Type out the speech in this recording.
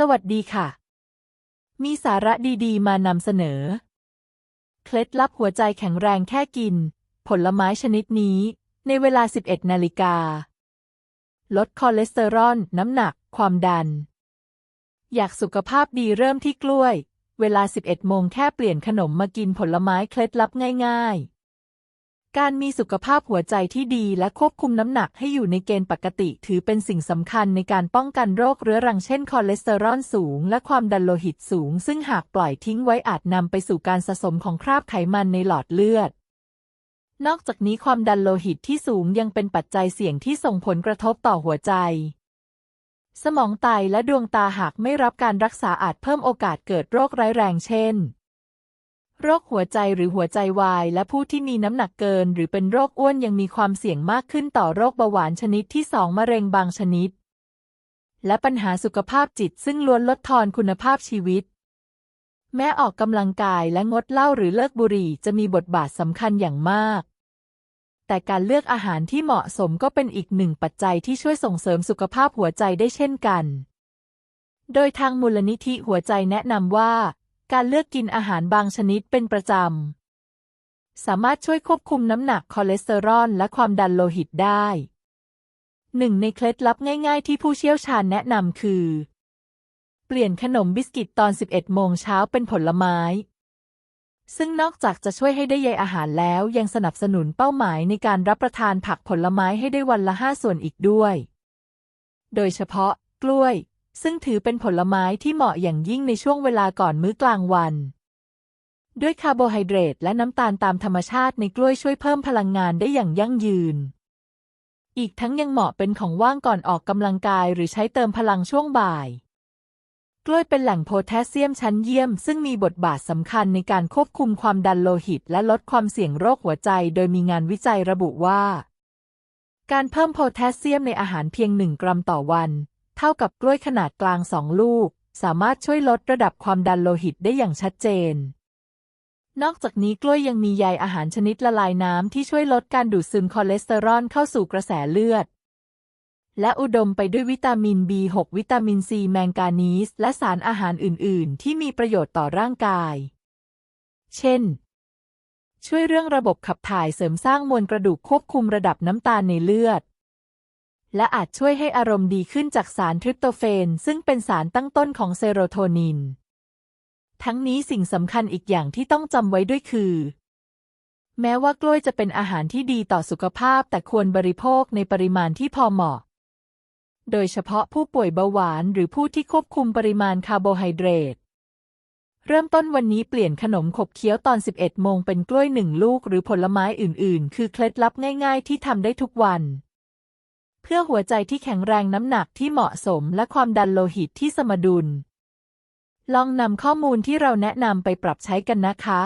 สวัสดีค่ะ มีสาระดีๆ มานำเสนอ เคล็ดลับหัวใจแข็งแรงแค่กิน ผลไม้ชนิดนี้ ในเวลา 11 นาฬิกา ลดคอเลสเตอรอล น้ำหนัก ความดัน อยากสุขภาพดีเริ่มที่กล้วย เวลา 11 โมงแค่เปลี่ยนขนมมากินผลไม้เคล็ดลับง่าย ๆ การมีสุขภาพหัวใจที่ดีและควบคุมน้ำหนักให้อยู่ในเกณฑ์ปกติ ถือเป็นสิ่งสำคัญในการป้องกันโรคเรื้อรังเช่นคอเลสเตอรอลสูง และความดันโลหิตสูง ซึ่งหากปล่อยทิ้งไว้อาจนำไปสู่การสะสมของคราบไขมันในหลอดเลือด นอกจากนี้ความดันโลหิตที่สูงยังเป็นปัจจัยเสี่ยงที่ส่งผลกระทบต่อหัวใจ สมองไตและดวงตาหากไม่รับการรักษาอาจเพิ่มโอกาสเกิดโรคร้ายแรงเช่น โรคหัวใจหรือหัวใจวาย และผู้ที่มีน้ำหนักเกิน หรือเป็นโรคอ้วนยังมีความเสี่ยงมากขึ้นต่อโรคเบาหวานชนิดที่ 2 มะเร็งบางชนิด และปัญหาสุขภาพจิตซึ่งล้วนลดทอนคุณภาพชีวิต แม้ออกกำลังกายและงดเหล้าหรือเลิกบุหรี่จะมีบทบาทสำคัญอย่างมาก แต่การเลือกอาหารที่เหมาะสมก็เป็นอีกหนึ่งปัจจัยที่ช่วยส่งเสริมสุขภาพหัวใจได้เช่นกันโดยทางมูลนิธิหัวใจแนะนำว่า การเลือกกินอาหารบางชนิดเป็นประจำ สามารถช่วยควบคุมน้ำหนักคอเลสเตอรอลและความดันโลหิตได้หนึ่งในเคล็ดลับง่าย ๆ ที่ผู้เชี่ยวชาญแนะนำคือ เปลี่ยนขนมบิสกิตตอน 11 โมงเช้าเป็นผลไม้ ซึ่งนอกจากจะช่วยให้ได้ใยอาหารแล้วยังสนับสนุนเป้าหมายในการรับประทานผักผลไม้ให้ได้วันละ 5 ส่วนอีกด้วย โดยเฉพาะ กล้วย ซึ่งถือเป็นผลไม้ที่เหมาะอย่างยิ่งในช่วงเวลาก่อนมื้อกลางวัน ด้วยคาร์โบไฮเดรตและน้ำตาลตามธรรมชาติในกล้วยช่วยเพิ่มพลังงานได้อย่างยั่งยืน อีกทั้งยังเหมาะเป็นของว่างก่อนออกกำลังกายหรือใช้เติมพลังช่วงบ่าย กล้วยเป็นแหล่งโพแทสเซียมชั้นเยี่ยม ซึ่งมีบทบาทสำคัญในการควบคุมความดันโลหิต และลดความเสี่ยงโรคหัวใจ โดยมีงานวิจัยระบุว่า การเพิ่มโพแทสเซียมในอาหารเพียง 1 กรัมต่อวัน เท่ากับกล้วยขนาดกลาง2ลูก สามารถช่วยลดระดับความดันโลหิตได้อย่างชัดเจน นอกจากนี้กล้วยยังมีใยอาหารชนิดละลายน้ำที่ช่วยลดการดูดซึมคอเลสเตอรอลเข้าสู่กระแสเลือด และอุดมไปด้วยวิตามิน B6 วิตามินซีแมงกานีส และสารอาหารอื่น ๆ ที่มีประโยชน์ต่อร่างกาย เช่นช่วยเรื่องระบบขับถ่ายเสริมสร้างมวลกระดูกควบคุมระดับน้ำตาลในเลือด และอาจช่วยให้อารมณ์ดีขึ้นจากสารทริปโตเฟน ซึ่งเป็นสารตั้งต้นของเซโรโทนิน ทั้งนี้สิ่งสำคัญอีกอย่างที่ต้องจำไว้ด้วยคือ แม้ว่ากล้วยจะเป็นอาหารที่ดีต่อสุขภาพแต่ควรบริโภคในปริมาณที่พอเหมาะ โดยเฉพาะผู้ป่วยเบาหวานหรือผู้ที่ควบคุมปริมาณคาร์โบไฮเดรตเริ่มต้นวันนี้เปลี่ยนขนมขบเคี้ยวตอน 11 โมงเป็นกล้วยหนึ่งลูกหรือผลไม้อื่น ๆ คือเคล็ดลับง่าย ๆ ที่ทำได้ทุกวัน เพื่อหัวใจที่แข็งแรงน้ำหนักที่เหมาะสมและความดันโลหิตที่สมดุล ลองนำข้อมูลที่เราแนะนำไปปรับใช้กันนะคะ